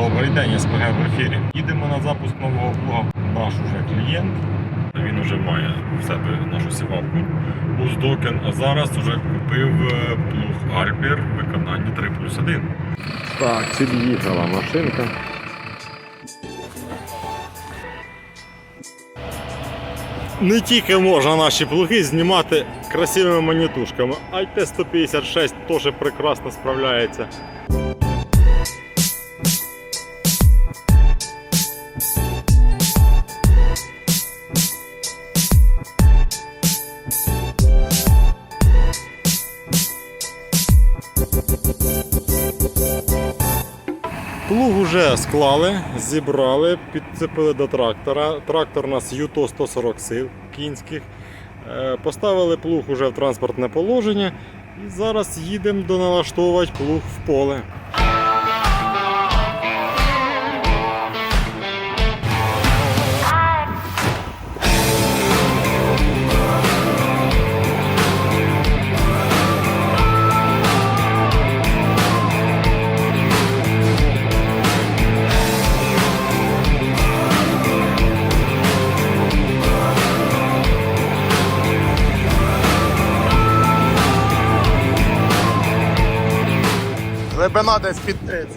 Добрий день, СПГ в ефірі. Їдемо на запуск нового плуга. Наш уже клієнт. Він вже має в себе нашу сівалку Уздокен, а зараз вже купив е, плуг Альбер в виконанні 3 плюс 1. Так, під'їхала машинка. Не тільки можна наші плуги знімати красивими монітушками, а й Т-156 теж прекрасно справляється. Плуг уже склали, зібрали, підцепили до трактора. Трактор у нас Юто 140 сил кінських. Е, Поставили плуг уже в транспортне положення і зараз їдемо доналаштовувати плуг в поле. Глибина десь під 30.